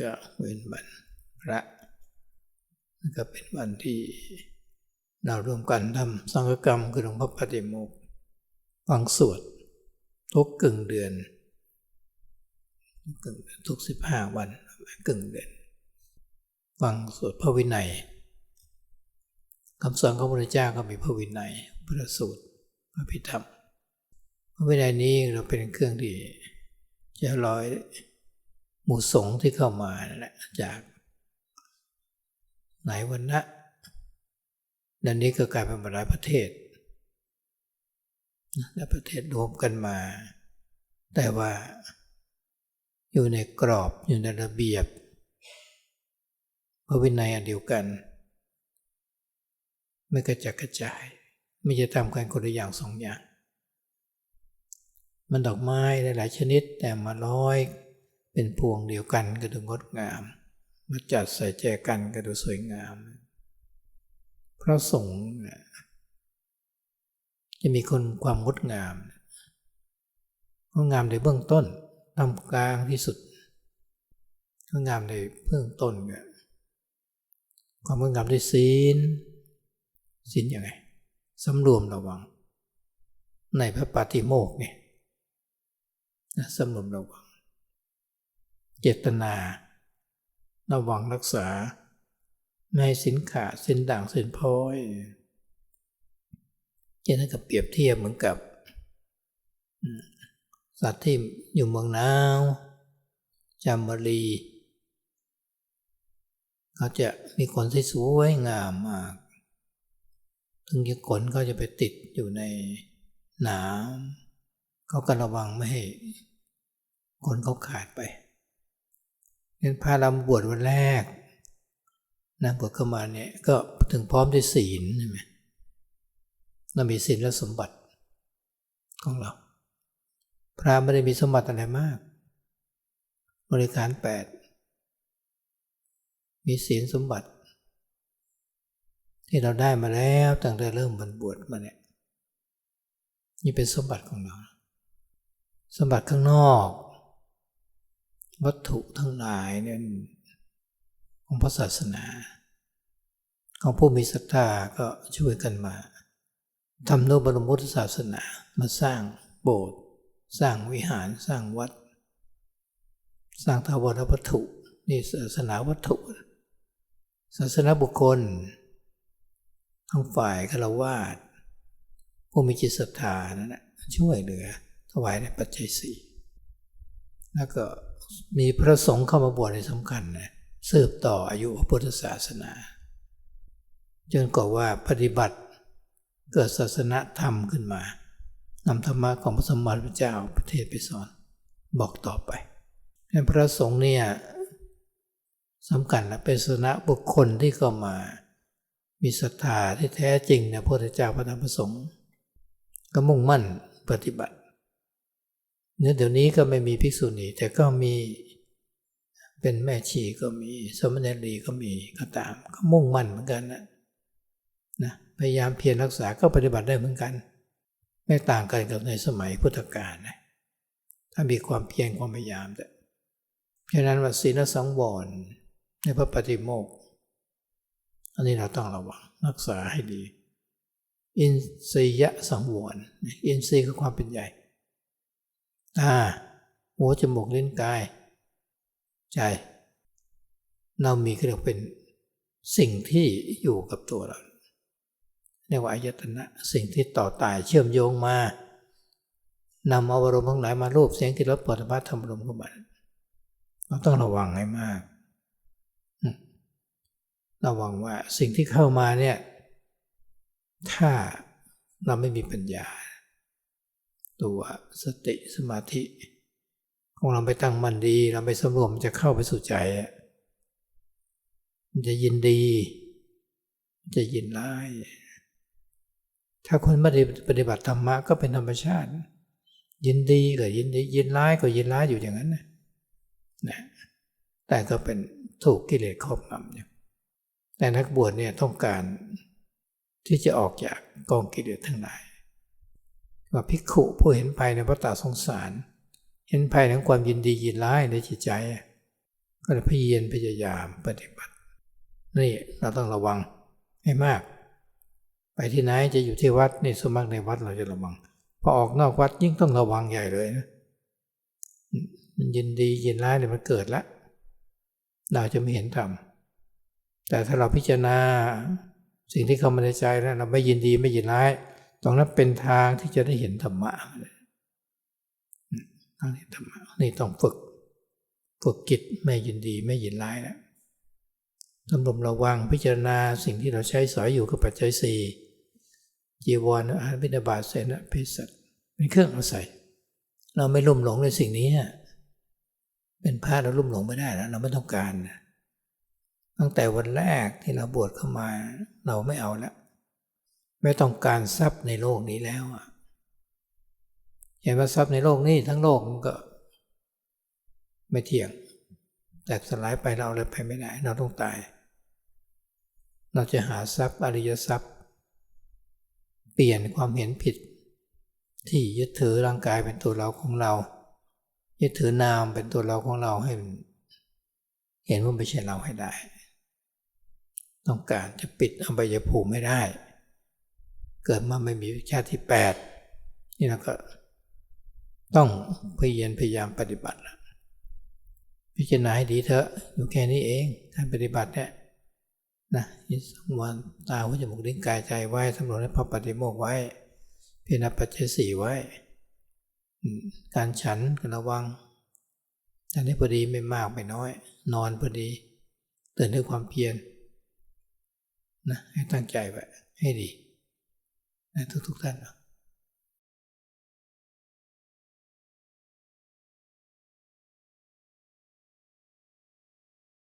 ก็เป็นวันพระนี่ก็เป็นวันที่เราร่วมกันทำสังฆกรรมคือหลวงพ่อปฏิโมกข์ฟังสวดทุกกึ่งเดือนกึ่งเดือนทุกสิบห้าวันกึ่งเดือนฟังสวดพระวินัยคำสอนของพระพุทธเจ้าก็มีพระวินัยพระสูตรพระพิธรรมพระวินัยนี้เราเป็นเครื่องที่จะร้อย หมู่สงฆ์ที่เข้ามาแหละจากไหนวันนะดันนี้ก็กลายเป็นหลายประเทศหลายประเทศรวมกันมา แต่ว่าอยู่ในกรอบอยู่ในระเบียบพระวินัยอันเดียวกัน ไม่กระจัดกระจาย ไม่จะทำกันคนละอย่างสองอย่าง มันดอกไม้หลายชนิดแต่มาร้อย เป็นพวงเดียวกันก็ดูงดงามมาจัดใส่แจกันก็ดูสวยงาม พระสงฆ์จะมีคนความงดงามงดงามในเบื้องต้นทำกลางที่สุดงดงามในเบื้องต้นก็ความงดงามด้วยศีลศีลยังไงสำรวมระวัง ในพระปาติโมกเนี่ยสำรวมระวัง เจตนา ระวังรักษา ไม่ให้สินขาดสินด่างสินพ้อยจะนั่นกับเปรียบเทียบเหมือนกับ สัตว์ที่อยู่เมืองหนาวจามรี เขาจะมีขนที่สวยงามมาก ถึงจะขนก็จะไปติดอยู่ในหนามเขาก็ระวังไม่ให้ขนเขาขาดไป เป็นพาเราบวชวันแรกนะบวชเข้ามาเนี่ยก็ถึงพร้อมด้วยศีลใช่ไหมเรามีศีลและสมบัติของเรา พระไม่ได้มีสมบัติอะไรมาก บริการแปดมีศีลสมบัติ ที่เราได้มาแล้วตั้งแต่เริ่มบรรบวชมาเนี่ยนี่เป็นสมบัติของเรา สมบัติข้างนอก วัตถุทั้งหลายเนี่ยของพระศาสนา ของผู้มีศรัทธาก็ช่วยกันมาทำโนบรมพุทธศาสนามาสร้างโบสถ์สร้างวิหารสร้างวัด สร้างทวารวัตถุนี่ศาสนาวัตถุ ศาสนาบุคคล ทั้งฝ่ายฆราวาสผู้มีจิตศรัทธานั่นแหละช่วยเหลือถวายในปัจจัยสี่แล้วก็ มีพระสงฆ์เข้ามาบวชในสำคัญนะสืบต่ออายุพระพุทธศาสนา จนกว่าว่าปฏิบัติเกิดศาสนธรรมขึ้นมานำธรรมะของพระสมมาพระเจ้าประเทศไปสอนบอกต่อไปพระสงฆ์เนี่ยสำคัญนะเป็นศาสนาบุคคลที่เข้ามา มีศรัทธาที่แท้จริงในพระพุทธเจ้าพระธรรมพระสงฆ์ก็มุ่งมั่นปฏิบัติ เนี่ยเดี๋ยวนี้ก็ไม่มีภิกษุณีแต่ก็มีเป็นแม่ชีก็มี สมณเณรีก็มีก็ตาม ก็มุ่งมั่นเหมือนกันนะนะพยายามเพียรรักษาก็ปฏิบัติได้เหมือนกัน ไม่ต่างกันกับในสมัยพุทธกาลนะถ้ามีความเพียรความพยายามแต่ฉะนั้นว่าศีลสังวรในพระปฏิโมกข์อันนี้เราต้องระวังรักษาให้ดี อินทรียสังวรอินทรีย์คือความเป็นใหญ่ ตาหัวจมูกลิ้นกาย ใจ เรามีก็เรียกเป็นสิ่งที่อยู่กับตัวเราเรียกว่าอายตนะสิ่งที่ต่อตายเชื่อมโยงมานำเอาอารมณ์ทั้งหลายมารูปเสียงที่รสปฐพัทธรรมรมเข้ามาเราต้องระวังให้มาก ระวังว่าสิ่งที่เข้ามาเนี่ย ถ้าเราไม่มีปัญญา ตัวสติสมาธิของเราไปตั้งมันดีเราไปสำรวมจะเข้าไปสู่ใจมันจะยินดีจะยินร้าย ถ้าคนไม่ได้ปฏิบัติธรรมะก็เป็นธรรมชาติ ยินดีก็ยินดียินร้ายก็ยินร้ายอยู่อย่างนั้นนะนะแต่ก็เป็นถูกกิเลสครอบงำอยู่แต่นักบวชเนี่ยต้องการที่จะออกจากกองกิเลสทั้งหลาย ว่าภิกขุผู้เห็นภัยในพระตาสงสาร เห็นภัยในความยินดียินร้ายในจิตใจ ก็เลยพยายามพยายามปฏิบัติ นี่เราต้องระวังให้มาก ไปที่ไหนจะอยู่ที่วัดนี่สวนมัครในวัดเราจะระวังพอออกนอกวัดยิ่งต้องระวังใหญ่เลยนะมันยินดียินร้ายเนี่ยมันเกิดแล้วเราจะไม่เห็นธรรมแต่ถ้าเราพิจารณาสิ่งที่เข้ามาในใจแล้วเราไม่ยินดีไม่ยินร้าย ตรงนั้นเป็นทางที่จะได้เห็นธรรมะทางนี้ธรรมะนี่ต้องฝึก ฝึกจิตไม่ยินดีไม่ยินร้ายนะสำรวมระวังพิจารณาสิ่งที่เราใช้สอยอยู่กับปัจจัยสี่จีวรอาหารบิณฑบาตเสนาเพศสัตว์เป็นเครื่องอาศัย เราไม่ลุ่มหลงในสิ่งนี้ เป็นพระเราลุ่มหลงไม่ได้แล้วเราไม่ต้องการนะตั้งแต่วันแรกที่เราบวชเข้ามา เราไม่เอาแล้ว ไม่ต้องการทรัพย์ในโลกนี้แล้วอะเห็นว่าทรัพย์ในโลกนี้ทั้งโลกมันก็ไม่เที่ยง แตกสลายไปเราเลยไปไม่ได้ เราต้องตาย เราจะหาทรัพย์อริยทรัพย์ เปลี่ยนความเห็นผิด ที่ยึดถือร่างกายเป็นตัวเราของเรา ยึดถือนามเป็นตัวเราของเราให้เห็นว่าไม่ใช่เราให้ได้ ต้องการจะปิดอบายภูมิไม่ได้ เกิดมาไม่มีชาติที่แปดนี่เราก็ต้องพยายามพยายามปฏิบัติพิจารณาให้ดีเถอะอยู่แค่นี้เองกาปฏิบัติเนี่ยนะยึดสมวันตาหูจมูกลิ้นกายใจไว้สำรวจให้พระปฏิโมกข์ไว้พิจารณาปัจเจัยสี่ไว้ การฉันก็ระวังอันนี้พอดีไม่มากไม่น้อย นอนพอดีตื่นด้วยความเพียรนะให้ตั้งใจไว้ให้ดี นะทุกๆท่านนะ